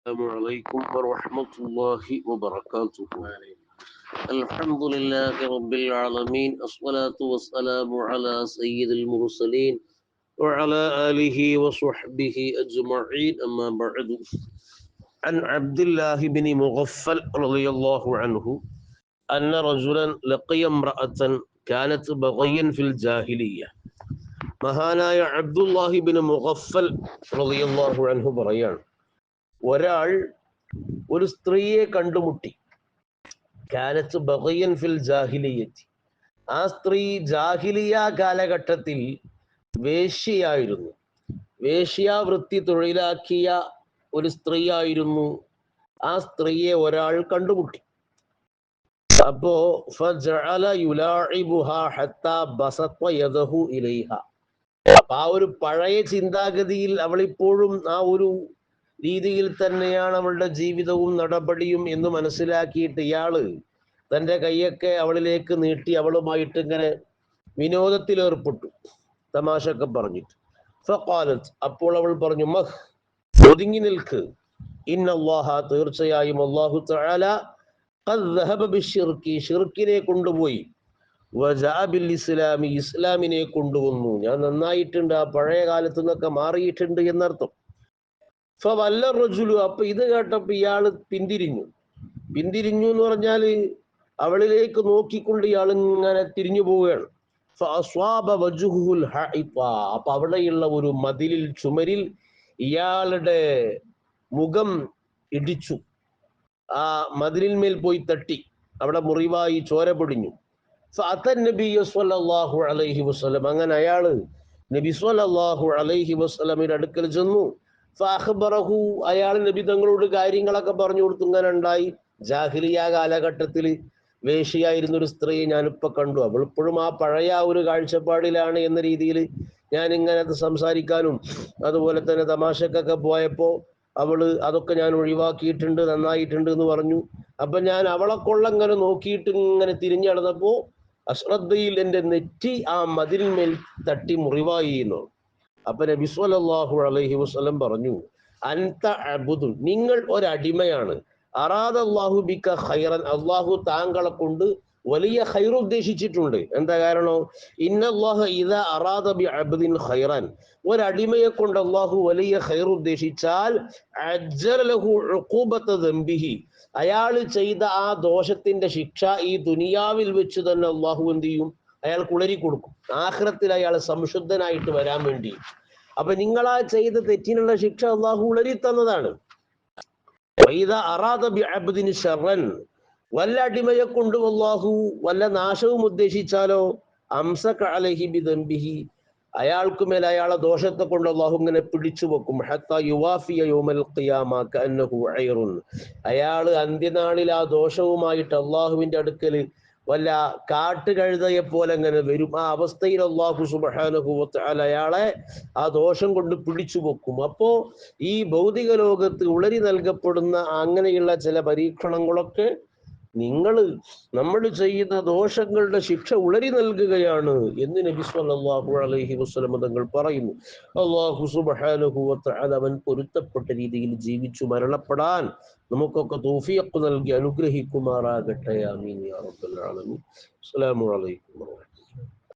السلام عليكم ورحمة الله وبركاته الحمد لله رب العالمين الصلاة والسلام على سيد المرسلين وعلى آله وصحبه أجمعين أما بعد عن عبد الله بن مغفل رضي الله عنه أن رجلا لقي امرأة كانت بغيا في الجاهلية മഹാനായ അബ്ദുല്ലാഹി ബിൻ മുഗഫൽ റളിയല്ലാഹു അൻഹു പറയാണ് ഒരാൾ ഒരു സ്ത്രീയെ കണ്ടുമുട്ടി. ഫിൽ ജാഹിലിയത്തി. ആ സ്ത്രീ ജാഹിലിയ കാലഘട്ടത്തിൽ വേശ്യയായിരുന്നു. വേശ്യാവൃത്തി തൊഴിലാക്കിയ ഒരു സ്ത്രീയായിരുന്നു ആ സ്ത്രീയെ ഒരാൾ കണ്ടുമുട്ടി. അപ്പൊ ആ ഒരു പഴയ ചിന്താഗതിയിൽ അവളിപ്പോഴും ആ ഒരു രീതിയിൽ തന്നെയാണ് അവളുടെ ജീവിതവും നടപടിയും എന്ന് മനസ്സിലാക്കിയിട്ട് ഇയാൾ തന്റെ കൈയൊക്കെ അവളിലേക്ക് നീട്ടി അവളുമായിട്ട് ഇങ്ങനെ വിനോദത്തിൽ ഏർപ്പെട്ടു തമാശയൊക്കെ പറഞ്ഞിട്ട്. ഫക്കാലത്ത് അപ്പോൾ അവൾ പറഞ്ഞു മഹ് ഒതുങ്ങി നിൽക്ക്. ഇന്നല്ലാഹ തീർച്ചയായും അള്ളാഹു തആല ഷിർക്കിനെ കൊണ്ടുപോയി. വജാബിൽ ഇസ്ലാമി ഇസ്ലാമിനെ കൊണ്ടുവന്നു. ഞാൻ നന്നായിട്ടുണ്ട് ആ പഴയ കാലത്ത് നിന്നൊക്കെ മാറിയിട്ടുണ്ട് എന്നർത്ഥം. വല്ല റജുലു അപ്പൊ ഇത് കേട്ടപ്പോ ഇയാൾ പിന്തിരിഞ്ഞു. പിന്തിരിഞ്ഞു എന്ന് പറഞ്ഞാൽ അവളിലേക്ക് നോക്കിക്കൊണ്ട് ഇയാൾ ഇങ്ങനെ തിരിഞ്ഞു പോവുകയാണ്. അപ്പൊ അവിടെയുള്ള ഒരു മതിലിൽ ചുമരിൽ ഇയാളുടെ മുഖം ഇടിച്ചു. ആ മതിലിന്മേൽ പോയി തട്ടി. അവിടെ മുറിവായി ചോര പൊടിഞ്ഞു. സല്ലല്ലാഹു അലൈഹി വസല്ലം. അങ്ങനെ അയാൾ നബി സല്ലല്ലാഹു അലൈഹി വസ്ലമിന്റെ അടുക്കൽ ചെന്നു. ഫാഹ്ബറഹു അയാൾ നബി തങ്ങളോട് കാര്യങ്ങളൊക്കെ പറഞ്ഞു കൊടുത്തു ഉണ്ടായി. ജാഹിലിയ കാലഘട്ടത്തിൽ വേഷിയായിരുന്ന ഒരു സ്ത്രീയെ ഞാനിപ്പോ കണ്ടു. അവൾ ഇപ്പോഴും ആ പഴയ ഒരു കാഴ്ചപ്പാടിലാണ് എന്ന രീതിയിൽ ഞാൻ ഇങ്ങനെ അത് സംസാരിക്കാനും അതുപോലെ തന്നെ തമാശക്കൊക്കെ പോയപ്പോ അവൾ അതൊക്കെ ഞാൻ ഒഴിവാക്കിയിട്ടുണ്ട് നന്നായിട്ടുണ്ട് എന്ന് പറഞ്ഞു. അപ്പൊ ഞാൻ അവളെ കൊള്ളങ്ങനെ നോക്കിയിട്ട് ഇങ്ങനെ തിരിഞ്ഞടന്നപ്പോ അശ്രദ്ധയിൽ എന്റെ നെറ്റി ആ മതിലിന്മേൽ തട്ടി മുറിവായി എന്ന് അപ്പൊ നബി സ്വല്ലല്ലാഹു അലൈഹി വസല്ലം പറഞ്ഞു അൻത അബുദുൻ നിങ്ങൾ ഒരടിമയാണ്. അറാദ അള്ളാഹു ബിക്ക ഖൈറൻ അള്ളാഹു താങ്കളെ കൊണ്ട് വലിയ ഖൈർ ഉദ്ദേശിച്ചിട്ടുണ്ട്. എന്താ കാരണം? ഇന്നല്ലാഹ ഇത അറാദ ബി അബ്ദിൻ ഖൈറൻ. ഒരടിമയെ കൊണ്ട് അള്ളാഹു വലിയ ഖൈർ ഉദ്ദേശിച്ചാൽ ലഹു ഉഖൂബത അയാൾ ചെയ്ത ആ ദോഷത്തിന്റെ ശിക്ഷ ഈ ദുനിയാവിൽ വെച്ച് തന്നെ അള്ളാഹു എന്ത് ചെയ്യും? അയാൾക്ക് കുളരി കൊടുക്കും. ആഹ്റത്തിൽ അയാൾ സംശുദ്ധനായിട്ട് വരാൻ വേണ്ടി. അപ്പൊ ആ ചെയ്ത തെറ്റിനുള്ള ശിക്ഷ അള്ളാഹു ഉളരി തന്നതാണ്. വല്ല അടിമയെ കൊണ്ട് അള്ളാഹു വല്ല നാശവും ഉദ്ദേശിച്ചാലോ? അംസക അലഹി അയാൾക്ക് മേൽ അയാളെ ദോഷത്തെ കൊണ്ട് അള്ളാഹു ഇങ്ങനെ പിടിച്ചു വെക്കും. അയാൾ അന്ത്യനാളിൽ ആ ദോഷവുമായിട്ട് അള്ളാഹുവിന്റെ അടുക്കൽ വല്ല കാട്ടുകഴുതയെ പോലെ അങ്ങനെ വരും. ആ അവസ്ഥയിൽ അള്ളാഹു സുബാനുഭവത്ത് അയാളെ ആ ദോഷം കൊണ്ട് പിടിച്ചു വെക്കും. അപ്പോ ഈ ഭൗതിക ലോകത്ത് ഉളരി നൽകപ്പെടുന്ന അങ്ങനെയുള്ള ചില പരീക്ഷണങ്ങളൊക്കെ നിങ്ങൾ നമ്മൾ ചെയ്യുന്ന ദോഷങ്ങളുടെ ശിക്ഷ ഉളരി നൽകുകയാണ് എന്ന് നബി സല്ലല്ലാഹു അലൈഹി വസല്ലം തങ്ങൾ പറയുന്നു. അള്ളാഹു സുബ്ഹാനഹു വതആല അവൻ പൊരുത്തപ്പെട്ട രീതിയിൽ ജീവിച്ചു മരണപ്പെടാൻ നമുക്കൊക്കെ തൗഫീഖ് നൽകി അനുഗ്രഹിക്കുമാറാകട്ടെ. ആമീൻ യാ റബ്ബൽ ആലമീൻ. അസ്സലാമു അലൈക്കും